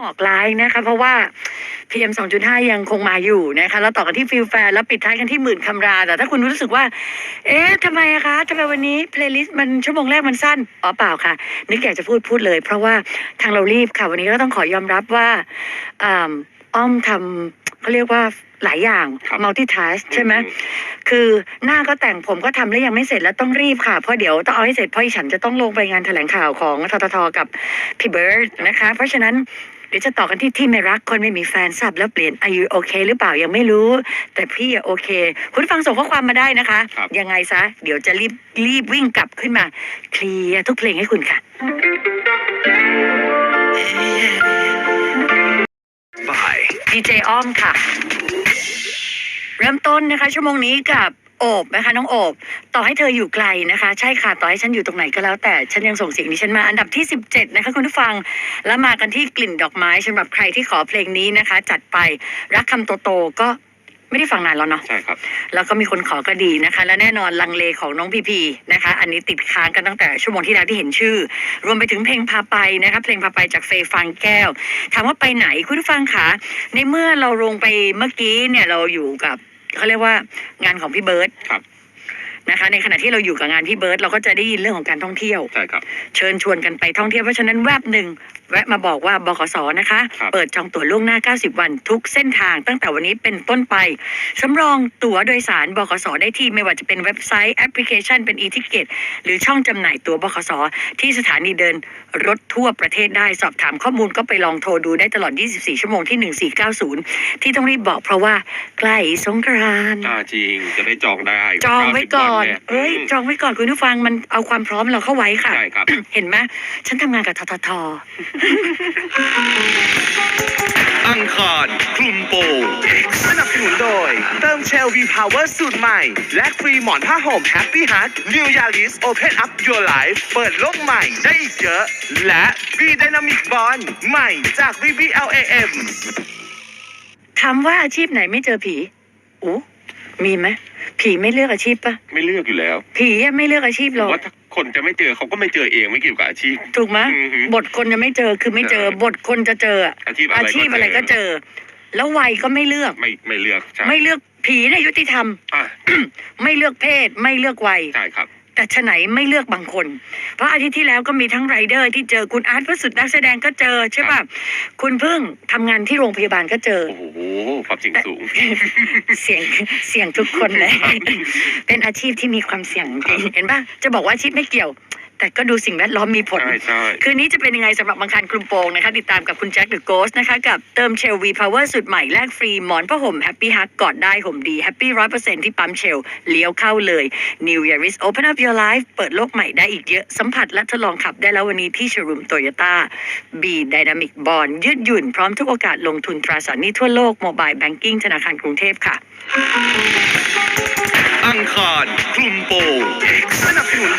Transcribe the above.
หมอกร้ายนะคะ เพราะว่า PM 2.5 ยังคงมาอยู่นะคะแล้วต่อกันที่ฟิลแฟร์แล้วปิดท้ายกันที่หมื่นคำรา แต่ถ้าคุณรู้สึกว่า เอ๊ะทำไมอะคะทำไมวันนี้เพลย์ลิสต์มันชั่วโมงแรกมันสั้นอ๋อเปล่าค่ะ นึกอยากจะพูดพูดเลย เพราะว่าทางเรารีบค่ะ วันนี้ก็ต้องขอยอมรับว่าอ่าอ้อมทำเขาเรียกว่าหลายอย่างครับ multitask ใช่ไหมอืมคือหน้าก็แต่งผมก็ทำแล้วยังไม่เสร็จแล้วต้องรีบค่ะ เพราะเดี๋ยวต้องเอาให้เสร็จเพราะอีฉันจะต้องลงไปงานแถลงข่าวของทททกับพี่เบิร์ดนะคะ เพราะฉะนั้น เดี๋ยวจะต่อกันที่ที่ไม่รักคนไม่มีแฟนทราบแล้วเปลี่ยนอายุโอเค หรือเปล่ายังไม่รู้ แต่พี่อะโอเค คุณฟังส่งข้อความมาได้นะคะ ครับ ยังไงซะ เดี๋ยวจะรีบรีบวิ่งกลับขึ้นมา เคลียร์ทุกเพลงให้คุณค่ะบ่าย ดีเจอ้อมค่ะ เริ่มต้นนะคะ ชั่วโมงนี้กับ โอบนะคะน้องโอบต่อให้เธออยู่ไกลนะคะ ใช่ค่ะต่อให้ฉันอยู่ตรงไหนก็แล้ว แต่ฉันยังส่งเสียงดิฉันมาอันดับที่ 17 นะคะคุณผู้ฟังแล้วมากันที่กลิ่นดอกไม้สำหรับใครที่ขอเพลงนี้นะคะ จัดไปรักคำโตๆก็ไม่ได้ฟังนานแล้วเนาะ ใช่ครับ แล้วก็มีคนขอก็ดีนะคะ และแน่นอนลังเลของน้องพีพีนะคะ อันนี้ติดค้างกันตั้งแต่ชั่วโมงที่แล้วที่เห็นชื่อ รวมไปถึงเพลงพาไปนะคะเพลงพาไปจากเฟย์ฟังแก้วถามว่าไปไหนคุณผู้ฟังคะในเมื่อเราลงไปเมื่อกี้เนี่ยเราอยู่กับ เขาเรียกว่างานของพี่เบิร์ตครับนะคะ ในขณะที่เราอยู่กับงานพี่เบิร์ตเราก็จะได้ยินเรื่องของการท่องเที่ยว ใช่ครับ เชิญชวนกันไปท่องเที่ยวเพราะฉะนั้นแวบหนึ่ง แวะมาบอกว่าบขสนะคะ ครับ เปิดจองตั๋วล่วงหน้า 90 วันทุกเส้นทางตั้งแต่วันนี้เป็นต้นไปสำรองตั๋วโดยสารบขสได้ที่ไม่ว่าจะเป็นเว็บไซต์แอปพลิเคชันเป็น e-ticket หรือช่องจำหน่ายตั๋วบขสที่สถานีเดินรถทั่วประเทศได้สอบถามข้อมูลก็ไปลองโทรดูได้ตลอด 24 ชั่วโมงที่ 1490 ที่ต้องรีบบอกเพราะว่าใกล้สงกรานต์ อ่าจริงจะได้จองได้จองไว้ก่อน 90วัเอ้ยมจองไว้ก่อนคุณผู้ฟังมันเอาความพร้อมเราเข้าไว้ค่ะ ใช่ครับ เห็นไหมฉันทำงานกับทททอังคารคลุมโปงสนับสนุนโดย เติมเชลวีพาวเวอร์สูตรใหม่ และฟรีหมอนผ้าห่มแฮปปี้ฮัท New Yaris Open Up Your Life เปิดโลกใหม่ได้อีกเยอะ และ V Dynamic Bond ใหม่จาก VBLAM ถามว่าอาชีพไหนไม่เจอผีอู้มีไหม ผีไม่เลือกอาชีพปะไม่เลือกอยู่แล้วผีอะไม่เลือกอาชีพหรอก ว่าถ้าคนจะไม่เจอเขาก็ไม่เจอเองไม่เกี่ยวกับอาชีพ ถูกไหมอือฮึบทคนจะไม่เจอคือไม่เจอ ใช่ บทคนจะเจออะอาชีพอะไรอาชีพอะไรก็เจอ แล้ววัยก็ไม่เลือก ไม่ไม่เลือกใช่ไม่เลือกผีเนี่ยยุติธรรม อ่าไม่เลือกเพศ ไม่เลือกวัย ใช่ครับ แต่ฉะไหนไม่เลือกบางคน เพราะอาทิตย์ที่แล้วก็มีทั้งไรเดอร์ที่เจอคุณอาร์ตพระสุดนักแสดงก็เจอใช่ป่ะคุณพึ่งทำงานที่โรงพยาบาลก็เจอ โอ้โหความจริงสูง เสี่ยงเสี่ยงทุกคนเลย เป็นอาชีพที่มีความเสี่ยงจริงเห็นป่ะจะบอกว่าอาชีพไม่เกี่ยว แต่ก็ดูสิ่งแวดล้อมมีผล ใช่ใช่คืนนี้จะเป็นยังไงสำหรับบางคันคลุมโปงนะคะ ติดตามกับคุณแจ็คเดอะโกสนะคะ กับเติมเชลวีพาวเวอร์สุดใหม่แลกฟรีหมอนผ้าห่มแฮปปี้ฮักกอดได้ห่มดีแฮปปี้ร้อยเปอร์เซ็นที่ปั๊มเชลเลี้ยวเข้าเลย New Yaris Open Up Your Life เปิดโลกใหม่ได้อีกเยอะสัมผัสและทดลองขับได้แล้ววันนี้ที่โชว์รูมโตโยต้า B Dynamic Bond ยืดหยุ่นพร้อมทุกโอกาสลงทุนตราสารหนี้ทั่วโลกโมบายแบงกิ้งธนาคารกรุงเทพค่ะ อังคารคลุมโปงสนับสนุน